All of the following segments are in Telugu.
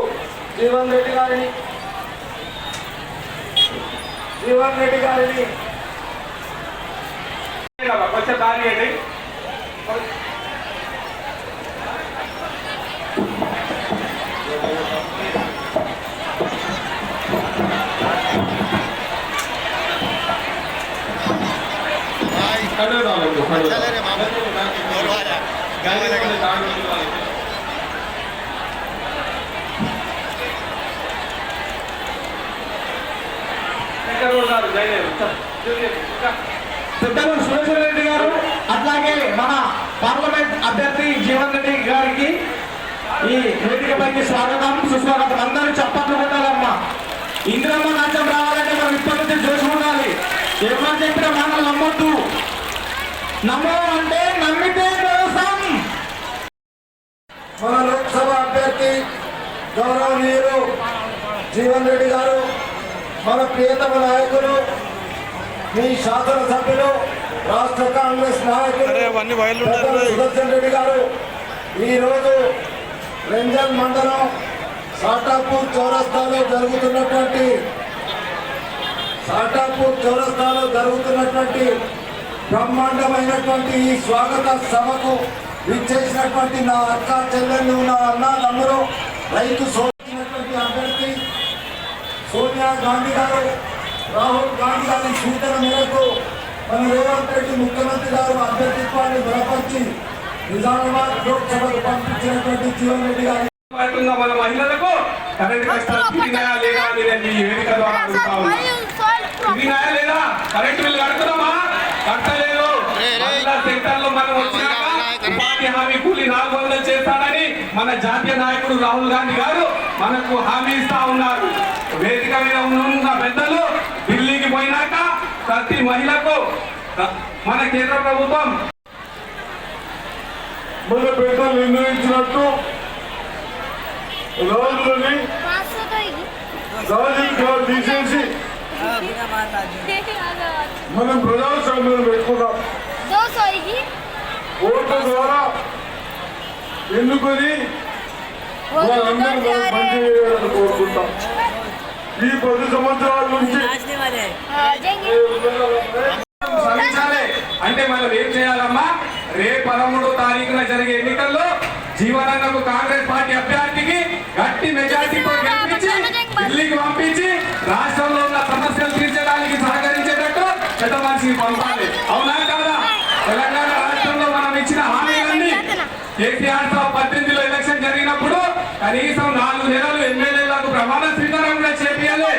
జీవన్ రెడ్డి గారిని జీవన్ రెడ్డి గారిని కొంచెం దారి అండి కళ్ళు రాలేదు కళ్ళు चले रे मामा और वाला పెద్దలు సురేశ్వర రెడ్డి గారు అట్లాగే మన పార్లమెంట్ అభ్యర్థి జీవన్ రెడ్డి గారికి ఈ వేదికపైకి స్వాగతం సుస్వాగతం. అందరూ చప్పట్లు కొట్టాలమ్మా. ఇందిరమ్మ రాజ్యం రావాలంటే మనం ఇప్పటి నుంచి చూసి ఉండాలి ఎవరు చెప్పినా మనం నమ్మొద్దు. నమ్మమంటే నమ్మితే మోసం మన లోక్సభ అభ్యర్థి గౌరవనీయులు జీవన్ రెడ్డి గారు మన ప్రియతమ నాయకులు మీ శాసనసభ్యులు రాష్ట్ర కాంగ్రెస్ నాయకులు. సుదర్శన్ రెడ్డి గారు ఈరోజు రెంజల్ మండలం సాటాపూర్ చౌరస్తాలో జరుగుతున్నటువంటి సాటాపూర్ చౌరస్తాలో జరుగుతున్నటువంటి బ్రహ్మాండమైనటువంటి ఈ స్వాగత సభకు విచ్చేసినటువంటి నా అక్క చెల్లెళ్ళు నా అన్న తమ్ముడు రైతు గాంధీ గారు రాహుల్ గాంధీ గారి సూచన మేరకు మన రేవంత్ రెడ్డి ముఖ్యమంత్రి గారు అభ్యర్థిత్వాన్ని బలపరిచి నిజామాబాద్ లోక్సభకు పంపించినటువంటి జీవన్ రెడ్డి గారి మన మహిళలకు కరెంట్ కష్టాలు లేదా అని నేను ఈ వేదిక ద్వారా అడుగుతా ఉన్నా. తిరిగినాయా లేదా? కరెంట్ బిల్లు కడుతున్నామా? కట్టలేదు మహిళా సెక్టర్లో మనం వచ్చినాక ఉపాధి హామీ కూలి నాలుగు వందలు చేస్తాడని మన జాతీయ నాయకుడు రాహుల్ గాంధీ గారు మనకు హామీ ఇస్తా ఉన్నారు. వేదిక మీద ఉన్న పెద్దలు ఢిల్లీకి పోయినాక ప్రతి మహిళకు మన కేంద్ర ప్రభుత్వం మన పెద్దలు నిర్ణయించినట్టు రాజులని తీసేసి మనం ప్రజాస్వామ్యం పెట్టుకున్నాం ఓట్ల ద్వారా ఎన్నుకొని కోరుకుంటాం. ఈ పది సంవత్సరాల నుంచి అంటే మనం ఏం చేయాలమ్మా? రేపు పదమూడో తారీఖున జరిగే ఎన్నికల్లో జీవనన్నకు కాంగ్రెస్ పార్టీ అభ్యర్థికి కనీసం నాలుగు నెలలు ఎమ్మెల్యేలకు ప్రమాణ స్వీకారం కూడా చేపియాలి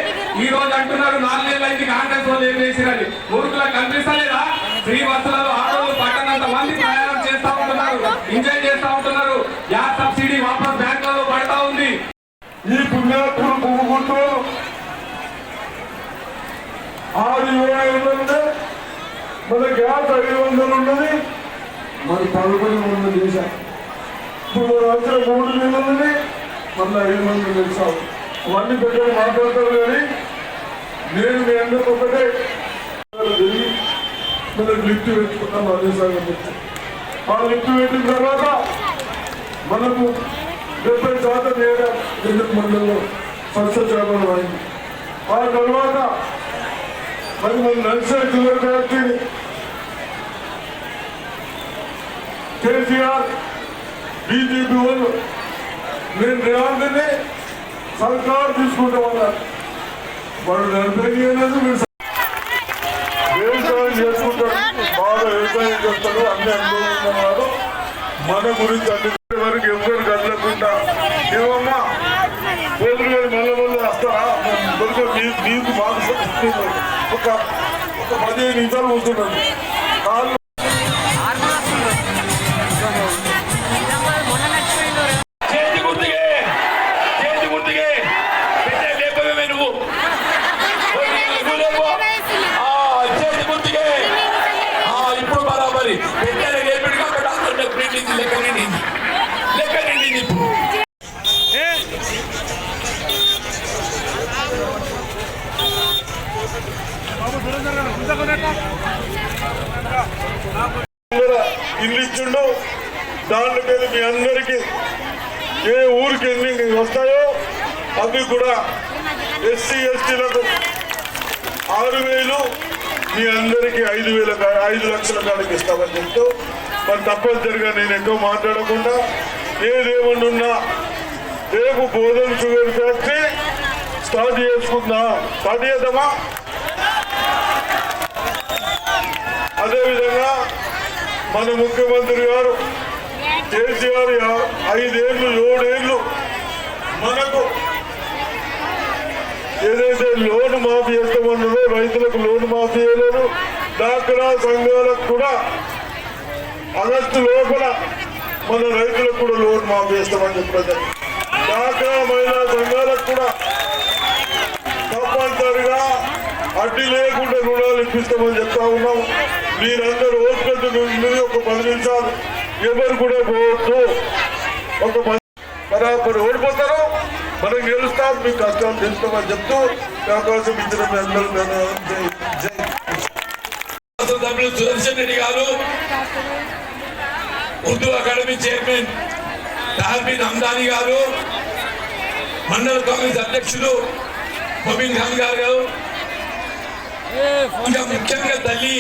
ఈ రోజు అంటున్నారు నాలుగు నెలలు అయింది కాంగ్రెస్ వాళ్ళు ఏం చేసిరని. ఊరుకులకు కనిపిస్తలేదా? ఫ్రీ బస్సులలో ఆటోలు పట్టనంత మంది ప్రయాణం చేస్తా ఉంటున్నారు ఎంజాయ్ చేస్తా ఉంటున్నారు. గ్యాస్ సబ్సిడీ వాపస్ బ్యాంకులలో పడతా ఉంది. ఈ పుణ్యాత్ములు పువ్వుకుంటూ ఆరు ఇరవై ఉంటే మన గ్యాస్ ఐదు వందలు ఉన్నది మరి పదకొండు వందలు చేశాం ఇప్పుడు రాత్రి మూడు వేలు ఉన్నది మళ్ళీ ఐదు మంది చేశాం అవన్నీ పెద్దలు మాట్లాడతారు కానీ నేను మీ అందరికి ఒకటే తిరిగి మనకు లిఫ్ట్ పెట్టుకున్నాం అదే సంగతి ఆ లిఫ్ట్ పెట్టిన తర్వాత మనకు డెబ్బై శాతం ఏడా ఎందుకు మండలంలో స్వచ్ఛ చేపలు అయింది ఆ తర్వాత మరి మన నర్సరీ జిల్లా ఫ్యాక్టరీ కేసీఆర్ బీజేపీ వాళ్ళు మీరు రేవంత్ని సర్కారు తీసుకుంటామన్నారు వాళ్ళు నడిపేది అనేది మీరు వ్యవసాయం చేసుకుంటారు. బాగా వ్యవసాయం చేస్తారు. అన్ని అనుభవం ఉన్నవారు. మన గురించి అన్ని వరకు ఎవరు కదలకుండా. ఏమమ్మా? పోతులు గారు మళ్ళీ మళ్ళీ వస్తారా? మీకు మాకు ఒక ఒక పదిహేను నిమిషాలు కూర్చుంటుంది ఎస్సీ ఎస్టీలకు ఆరు వేలు మీ అందరికీ ఐదు వేల ఐదు లక్షల కాడికి ఇస్తామని చెప్తూ మరి తప్పనిసరిగా నేను ఎక్కువ మాట్లాడకుండా ఏదేమనున్నా రేపు బోధన షుగర్ ఫ్యాక్టరీ స్టార్ట్ చేసుకుందా? స్టార్ట్ చేద్దామా? అదేవిధంగా మన ముఖ్యమంత్రి గారు కేసీఆర్ ఐదేళ్ళు ఏడేళ్ళు మనకు ఏదైతే లోన్ మాఫీ చేస్తామన్నారో రైతులకు లోన్ మాఫీ చేయలేదు. డాక్రా సంఘాలకు కూడా ఆగస్టు లోపల మన రైతులకు కూడా లోన్ మాఫీ చేస్తామని చెప్పారు డాక్రా మహిళా సంఘాలకు కూడా తప్పనిసరిగా అడ్డి లేకుండా రుణాలు ఇప్పిస్తామని చెప్తా ఉన్నాం. మీరందరూ ఓపికతో నుండి ఒక పది నిమిషాలు ఎవరు కూడా పోవద్దు. ఒక పది బరాబర్ ఓడిపోతారు. మనం గెలుస్తాం మీ కష్టాలు తెలుస్తామని చెప్తూ ఈ అవకాశం ఇచ్చిన మీ అందరూ ధన్యవాదాలు. సుదర్శన్ రెడ్డి గారు ఉర్దూ అకాడమీ చైర్మన్ తాల్బిన్ హమ్దాని గారు మండల కాంగ్రెస్ అధ్యక్షులు మొబిన్ ఖాన్ గారు ఇంకా ముఖ్యంగా తల్లి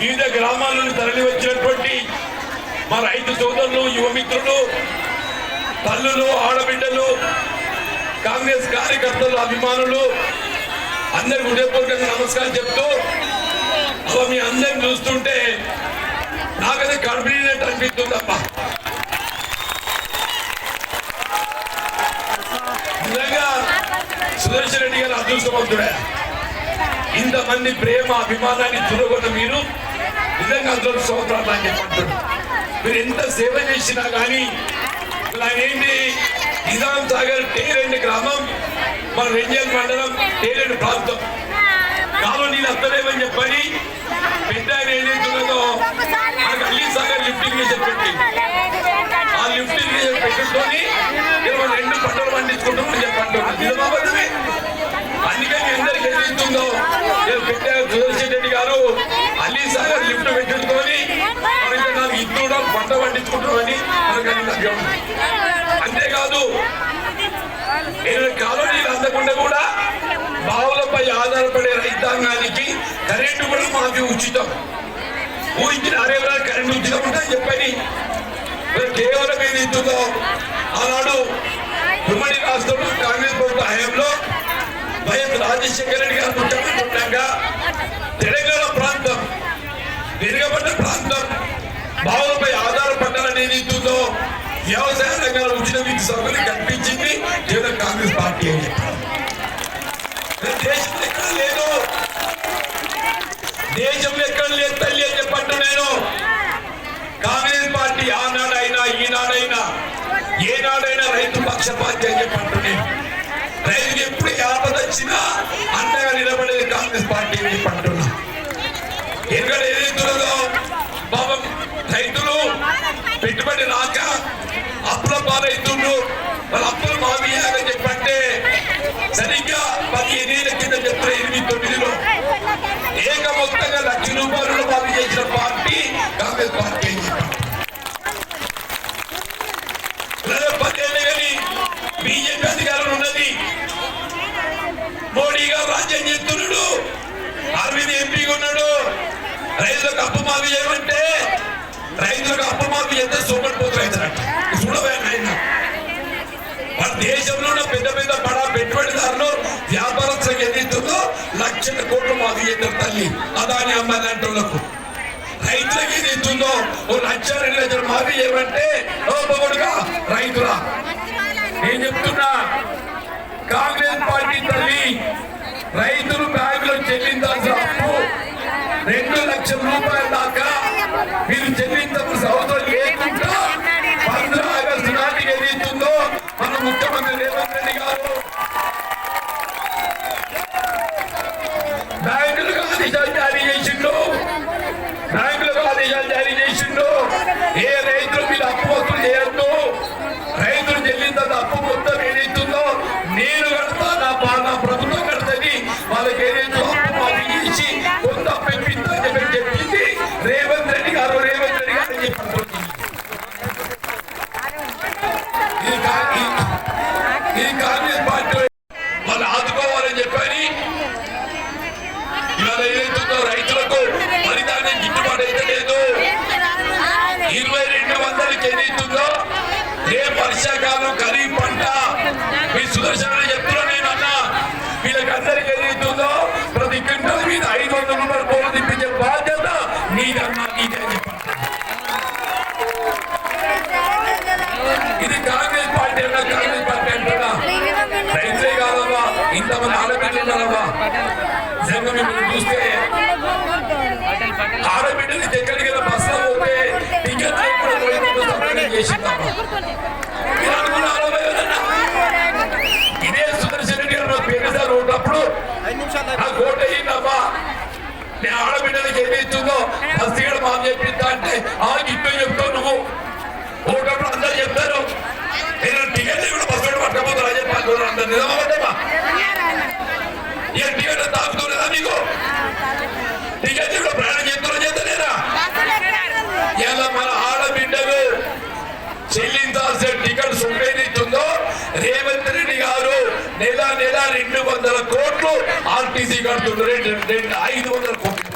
వివిధ గ్రామాల నుండి తరలి వచ్చినటువంటి మా రైతు సోదరులు యువమిత్రులు తల్లులు ఆడబిడ్డలు కాంగ్రెస్ కార్యకర్తలు అభిమానులు అందరికి హృదయపూర్వకంగా నమస్కారం చెప్తూ అవ్వ మీ అందరిని చూస్తుంటే నాకైతే అనిపిస్తుంది అబ్బా. నిజంగా సుదర్శన్ రెడ్డి గారు అదృష్టవంతుడే. ఇంతమంది ప్రేమ అభిమానాన్ని చూడగొన్న మీరు నిజంగా అదృష్టవంతుడు అని చెప్పంటున్నారు మీరు ఎంత సేవ చేసినా కానీ ఇలా ఏంటి నిజాం సాగర్ టేరెండ్ గ్రామం మన రెంజల్ మండలం టేరెండ్ ప్రాంతం. కాలనీలు అత్తలేమని చెప్పని పెద్ద ఆయన ఏదైతున్నదో మనకు అల్లి సాగర్ లిఫ్ట్ ఇరిగేషన్ పెట్టి. ఆ లిఫ్ట్ ఇరిగేషన్ పెట్టుకొని ఇరవై రెండు పంటలు పండించుకుంటామని చెప్పండి నిజమాబద్ధమే అందుకని అందరికి ఏదైతుందో నేను పెట్టారు సుదర్శన్ రెడ్డి గారు. అల్లి సాగర్ లిఫ్ట్ పెట్టుకొని మనకి నాకు ఇద్దరు పంట పండించుకుంటామని మనకు అంతేకాదు ఇరవై కాలనీలు అందకుండా కూడా బావులపై ఆధారపడే రైతాంగానికి కరెంటు కూడా మాకు ఉచితం. ఊహించిన అరే కరెంటు ఉచితం ఉంటుందని చెప్పని కేవలం ఏది ఇస్తుందో ఆనాడు ఉమ్మడి రాష్ట్రంలో కాంగ్రెస్ ప్రభుత్వ హయాంలో వైఎస్ రాజశేఖర రెడ్డి గారు ముఖ్యమంత్రి ఉండగా తెలంగాణ ప్రాంతం వెనుకబడ్డ ప్రాంతం బావులపై ఆధారపడ్డాలని ఏది వ్యవసాయ రంగంలో ఉచిత విద్యుత్ సౌకర్యం కల్పించింది కేవలం కాంగ్రెస్ పార్టీ అని చెప్పారు. ఎక్కడ లేదు దేశం ఎక్కడ లేదు తల్లి అని చెప్పండి నేను. కాంగ్రెస్ పార్టీ ఆనాడైనా ఈనాడైనా ఏనాడైనా రైతు పక్ష పార్టీ అని చెప్పండి నేను. రైతుకి ఎప్పుడు ఏ ఆపద వచ్చినా అండగా నిలబడేది కాంగ్రెస్ పార్టీ అని చెప్పంటున్నా. ఎందుకంటే మొత్తంగా లక్ష రూపాయలు మాఫీ చేసిన పార్టీ కాంగ్రెస్ పార్టీ అని చెప్పారు బీజేపీ అధికారం ఉన్నది. మోడీ గారు రాజ్యం చేస్తున్నాడు. అరవింద్ ఎంపీగా ఉన్నాడు. రైతులకు అప్పు మాఫీ చేయమంటే రైతులకు అప్పు మాఫీ చేస్తే సూపర్ పోతు రైతులంట. చూడబోయాను దేశంలో ఉన్న పెద్ద పెద్ద బడా పెట్టుబడిదారులు వ్యాపారం ఎదుగుతుందో లక్షల కోట్లు మాకు చేస్తారు తల్లి. అదాని అమ్మాయి లాంటి రైతులకు ఏది ఇస్తుందో? ఓ లక్ష రెండు లక్షలు మాకు ఏమంటే ఓ పొగడుగా రైతులా నేను చెప్తున్నా కాంగ్రెస్ పార్టీ తల్లి రైతులు బ్యాంకులో చెల్లించాల్సిన అప్పు రెండు లక్షల రూపాయల దాకా మీరు చెల్లించాల్సిన అవసరం ముఖ్యమంత్రి రేవంత్ రెడ్డి గారు. బ్యాంకులు కాదు జారీ చేసిండు కోట్లు ఆర్టీసీ కడుతుంటారు ఐదు వందల కోట్లు.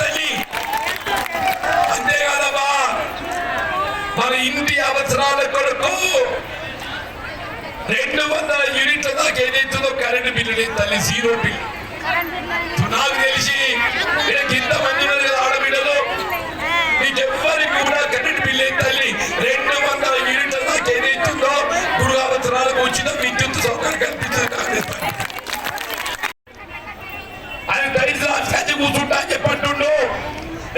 తల్లి? అంతేకాదమ్మా మన ఇంటి అవసరాల కొరకు రెండు వందల యూనిట్ల దాకా ఏదైతుందో కరెంటు బిల్లు తల్లి జీరో బిల్ నాకు తెలిసి కింద మంది ఉన్నారు కదా ఆడబిడ్డలు. ఎవ్వరికి కూడా కరెంటు బిల్లు తల్లి. రెండు వందల యూనిట్ విద్యుత్తులో మూడు సంవత్సరాలకు వచ్చిన విద్యుత్ సౌకర్యం కల్పించింది కాంగ్రెస్ పార్టీ ఆయన దరిద్ర కూర్చుంటా అని చెప్పంటుండు.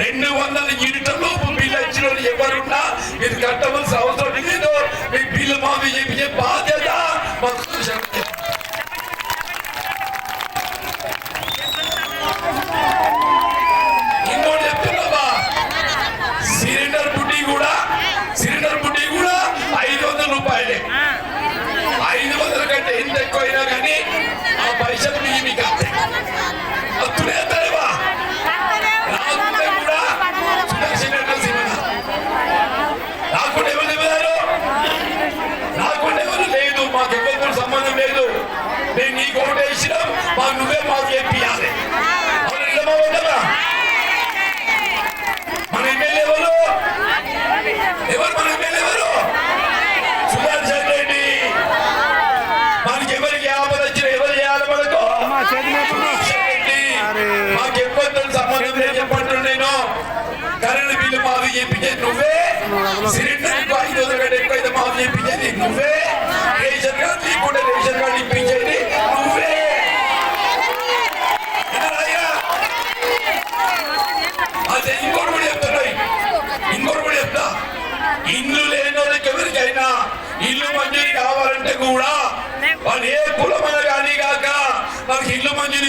రెండు వందల యూనిట్ల లోపు బిల్లు ఇచ్చిన ఎవరున్నా ఇది కట్టవలసి నువ్వే. రేషన్ కార్డు లేకుండా ఇప్పించేది నువ్వే. అదే ఇంకోటి కూడా చెప్తున్నాయి ఇంకోటి కూడా చెప్తా. ఇల్లు లేని వాళ్ళకి ఎవరికైనా ఇల్లు మంజూరు కావాలంటే కూడా వాళ్ళు ఏ కులమైన కానీ కాక వాళ్ళకి ఇల్లు మంజూరు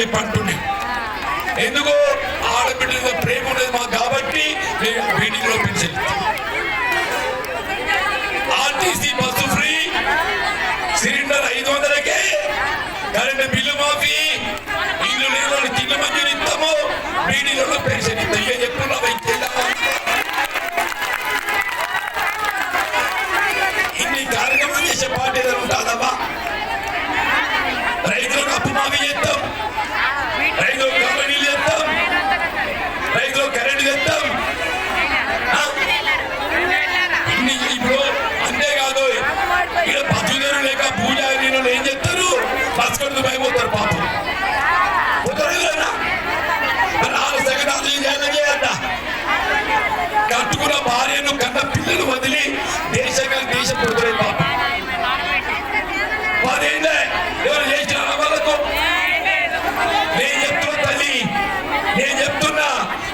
చెప్పి అంటుండే ఎందుకు? ఆడబిడ్డ ప్రేమ ఉండేది మాకు కాబట్టి మేము మీటింగ్లో పిలిచింది ఆర్టీసీ బస్సు ఫ్రీ. సిలిండర్ ఐదు వందలకే. కరెంట్ బిల్లు మాఫీ. ఇల్లు నీళ్ళు తిన్న మంజూరు ఇస్తాము. మీటింగ్లో పెన్షన్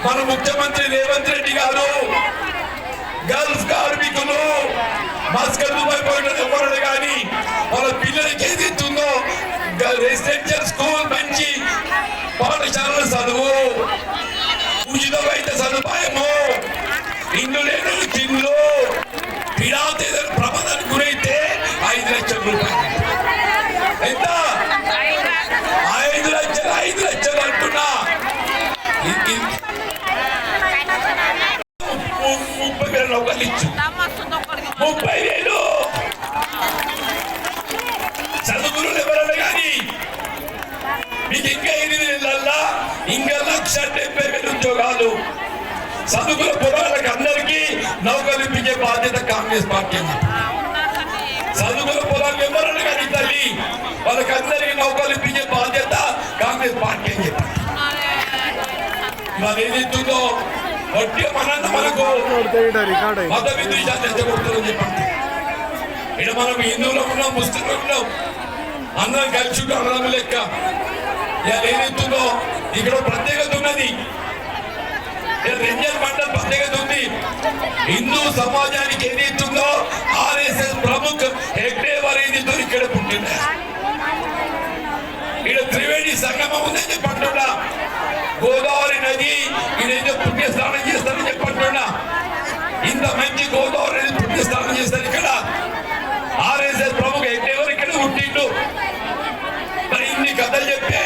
మన ముఖ్యమంత్రి రేవంత్ రెడ్డి గారు గల్ఫ్ కార్మికులు మస్కర్ దుబాయ్ పోయిన ఎవరు కానీ వాళ్ళ పిల్లలకి ఏది ముప్పై వేల ఇచ్చు ముప్పై వేలు. చదువులు ఎవరన్నా కానీ మీకు ఇంకా ఎనిమిది నెలల్లో ఇంకా లక్ష డెబ్బై వేలు ఉద్యోగాలు. చదువుల పొలాలకు అందరికీ నౌకలు ఇప్పించే బాధ్యత కాంగ్రెస్ పార్టీ ఉంది. చదువుల పొలాలు ఎవరన్నా కానీ తల్లి వాళ్ళకందరికీ నౌకలు ఇప్పించే బాధ్యత కాంగ్రెస్ పార్టీ అని చెప్పి. మరి ఏదైతుందో వడ్డీ మనంత మనకు మత విద్వేషాలు తెచ్చగొడుతుందని చెప్పండి. ఇక్కడ మనం హిందువులు ఉన్నాం ముస్లింలు ఉన్నాం. అందరం కలిసి అన్నదమ్ముల లెక్క. ఏదైతుందో ఇక్కడ ప్రత్యేకత ఉన్నది. రెంజల్ మండల్ ప్రత్యేకత ఉంది. హిందూ సమాజానికి ఏదైతుందో ఆర్ఎస్ఎస్ ప్రముఖ హెగ్డే వారు ఇక్కడ పుట్టింది ఇక్కడ త్రివేణి సంగమం ఉందని చెప్పంటున్నా గోదావరి నది ఇదేదో పుణ్య స్నానం చేస్తానని చెప్పంటున్నా ఇంత మంచి గోదావరి నది పుణ్య స్నానం చేస్తారు ఇక్కడ. ఆర్ఎస్ఎస్ ప్రముఖ ఎవరు ఇక్కడ పుట్టిండు మరి ఇన్ని కథలు చెప్తే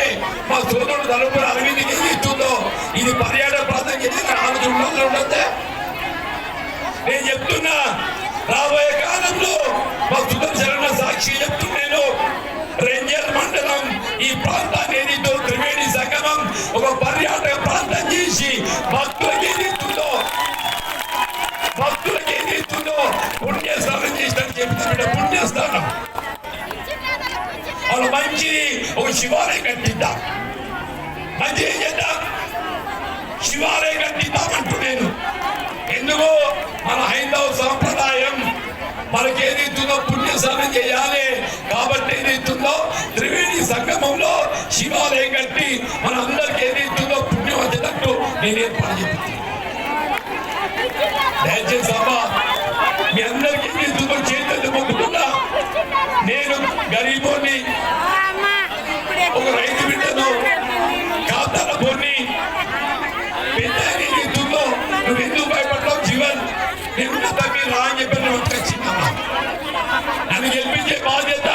మా సోదరుడు తలుపురు అరవింద్కి ఏది ఇస్తుందో ఇది పర్యాటక ప్రాంతం చేసిన ఆలోచన ఉండాలి ఉండద్దే? నేను చెప్తున్నా రాబోయే కాలంలో మా సుదర్శన సాక్షి చెప్తున్నా. ఒక పర్యాటక ప్రాంతం చేసి భక్తులకు భక్తులకి ఏది ఏదైతుందో పుణ్యస్థానం చేసినట్టు చెప్తున్నా పుణ్యస్థానం వాళ్ళు మంచి ఒక శివాలయం కట్టిద్దాం. మంచి ఏం చేద్దాం? శివాలయం కట్టిద్దామంటూ నేను. ఎందుకు మన హైందవ సాంప్రదాయం మనకి ఏదైతుందో పుణ్యస్నానం చేయాలి. కాబట్టి ఏదైతుందో త్రివేణి సంగమంలో శివాలయం కట్టి మన నేను ఏర్పాటు చెప్తాను దయచేసి అమ్మా మీ అందరికీ ఏదైతుందో చేతులు మొక్కుతున్నా నేను గరీబోని ఒక రైతు బిడ్డను కాతాల పోని పెద్ద ఏదైతుందో నువ్వు ఎందుకు భయపడ్డావు జీవన్? నేను తగ్గి రా అని చెప్పి నువ్వు వచ్చిందమ్మా నన్ను గెలిపించే బాధ్యత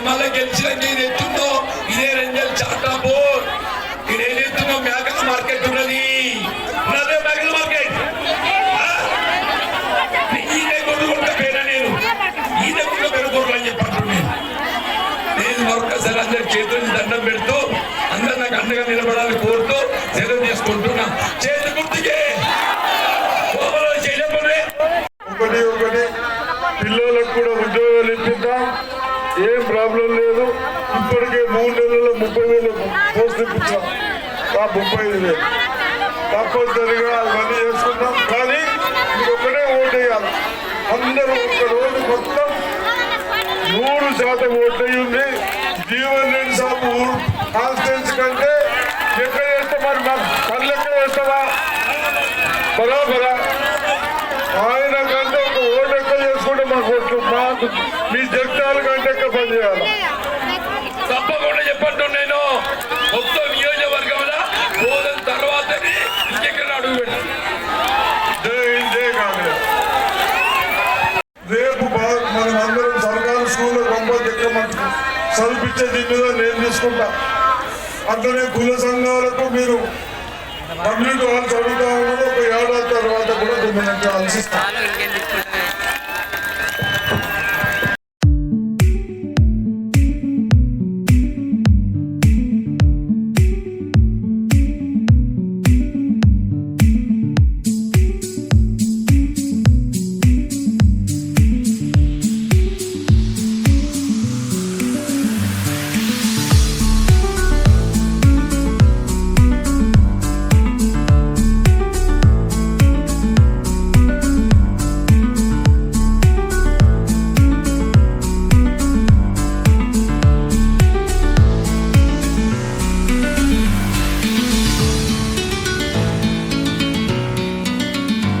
నేను మళ్ళీ గెలిచిన నేను ఎత్తుందో ఇదే రంజల్ చాటాపూర్ ఇది ఏదెత్తుందో మేకల మార్కెట్ ఉన్నది ఉన్నదే మేకల మార్కెట్ ఈయన కొట్టుకుంటా పేరా నేను ఈయన కూడా పెరుగుకోరు అని చెప్పాను నేను నేను మరొకసారి అందరి చేతులు దండం పెడుతూ అందరు నాకు అండగా నిలబడాలని కోరుతూ సెలవు తీసుకుంటున్నా చేతి గుర్తుకే కోమలో చేయలేకపోతే ఒకటి ఒకటి పిల్లలకు కూడా ఉద్యోగాలు ఇప్పిద్దాం ఏం ప్రాబ్లం లేదు ఇప్పటికే మూడు నెలల్లో ముప్పై వేలు పోస్ట్ ఇప్పించాం ఆ ముప్పై ఐదు వేలు తప్పనిసరిగా అవన్నీ చేసుకుందాం కానీ ఇంకొకటే ఓటు వేయాలి. అందరూ ఒక రోజు మొత్తం నూరు శాతం ఓట్లు ఉంది జీవన్ రెడ్డి సాబు కాన్స్టిట్యూన్స్ కంటే ఎక్కడ వేస్తే మరి మా పనులు ఎక్కడ వేస్తావా? బరాబరా ఆయన కంటే ఒక ఓటు ఎక్కువ చేసుకుంటే మాకు ఓట్లు మాకు మీ జగ్తాల కంటే ఎక్కువ పని చేయాలి తప్పకుండా చెప్పండి నేను మొత్తం నియోజకవర్గంలో పోదిన తర్వాతనే ఇంకెక్కడ అడుగు పెట్టాను జై హింద్, జై కాంగ్రెస్ రేపు బా- మనం అందరం సర్కారు స్కూల్లో పంపొద్దు ఎక్కమంటు చదివించే దీని మీద నేను తీసుకుంటా అట్లనే కుల సంఘాలకు మీరు పబ్లిక్ వాళ్ళు చదువుతా ఉన్నది ఒక ఏడాది తర్వాత కూడా దీన్ని ఆలోచిస్తాను